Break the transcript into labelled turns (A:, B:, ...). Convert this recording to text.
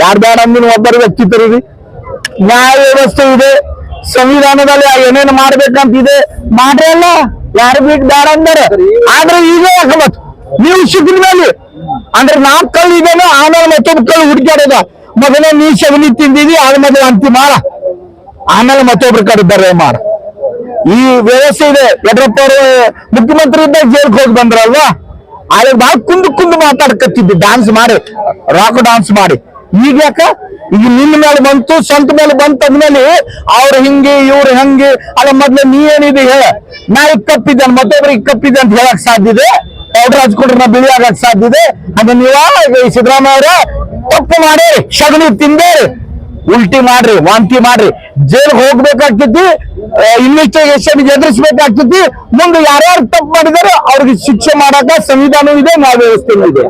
A: ಯಾರ್ ಬೇಡ ಅಂದಿನ ಒಬ್ಬರು ವ್ಯಕ್ತಿ ತರೀರಿ. ನ್ಯಾಯ ವ್ಯವಸ್ಥೆ ಇದೆ. ಸಂವಿಧಾನದಲ್ಲಿ ಏನೇನು ಮಾಡ್ಬೇಕಂತಿದೆ ಮಾಡ್ರಲ್ಲ ಯಾರು ಬಿಟ್ಟು ಬೇಡ ಅಂದಾರ. ಆದ್ರೆ ಈಗ ಯಾಕೆ ಮತ್ ನೀವು ಸಿಕ್ಕಿದ ಮೇಲೆ, ಅಂದ್ರೆ ನಾಲ್ಕು ಕಲ್ಲು ಇದೇನೋ, ಆಮೇಲೆ ಮತ್ತೊಬ್ಬ ಕಲ್ಲು ಹುಡುಕ್ಯಾಡದ. ಮೊದಲೇ ನೀ ಸಗಣಿ ತಿಂದಿದಿ ಮೊದಲ ಅಂತಿ ಮಾಡ. ಆಮೇಲೆ ಮತ್ತೊಬ್ರು ಕಡಿದ್ದಾರೆ ಮಾಡ. ಈ ವ್ಯವಸ್ಥೆ ಇದೆ. ಯಡಿಯೂರಪ್ಪ ಅವರು ಮುಖ್ಯಮಂತ್ರಿ ಇದ್ದಾಗ ಜೈಲ್ಗೆ ಹೋಗಿ ಬಂದ್ರಲ್ವಾ? ಆಗ ಬಹಳ ಕುಂದು ಕುಂದು ಮಾತಾಡ್ಕತ್ತಿದ್ದು ಡಾನ್ಸ್ ಮಾಡಿ ರಾಕ್ ಡಾನ್ಸ್ ಮಾಡಿ. ಈಗ ಯಾಕ? ಈಗ ನಿನ್ನ ಮೇಲೆ ಬಂತು ಸ್ವಂತ ಮೇಲೆ ಬಂತ ಅಂದ್ಮೇಲೆ ಅವ್ರು ಹಿಂಗೆ, ಇವ್ರು ಹಂಗೆ, ಅಲ್ಲ ಮೊದ್ಲು ನೀ ಏನಿದೆ ಹೇಳ. ನಾ ಈಗ ಕಪ್ಪಿದ್ದೆ ಮತ್ತೊಬ್ರಿಗೆ ಕಪ್ಪಿದ್ದೆ ಅಂತ ಹೇಳಕ್ ಸಾಧ್ಯ ಇದೆ? ಪೌಡರ್ ಹಚ್ಕೊಂಡ್ರೆ ನಾ ಬಿಳಿ ಆಗಕ್ ಸಾಧ್ಯ ಇದೆ? ಹಂಗ ನೀವ ಸಿದ್ದರಾಮಯ್ಯ ಅವರ ತಪ್ಪು ಮಾಡಿ, ಶಗಣಿ ತಿಂದೇರಿ. ಉಲ್ಟಿ ಮಾಡ್ರಿ, ವಾಂತಿ ಮಾಡ್ರಿ. ಜೈಲ್ಗೆ ಹೋಗ್ಬೇಕಾಗ್ತೈತಿ ಇನ್ವೆಸ್ಟಿಗೇಷನ್ ಎದುರಿಸಬೇಕಾಗ್ತೈತಿ, ಮುಂದೆ ಯಾರ್ಯಾರು ತಪ್ಪು ಮಾಡಿದಾರೆ ಅವ್ರಿಗೆ ಶಿಕ್ಷೆ ಮಾಡಾಕ ಸಂವಿಧಾನ ಇದೆ, ನ್ಯಾಯ ವ್ಯವಸ್ಥೆನೂ ಇದೆ.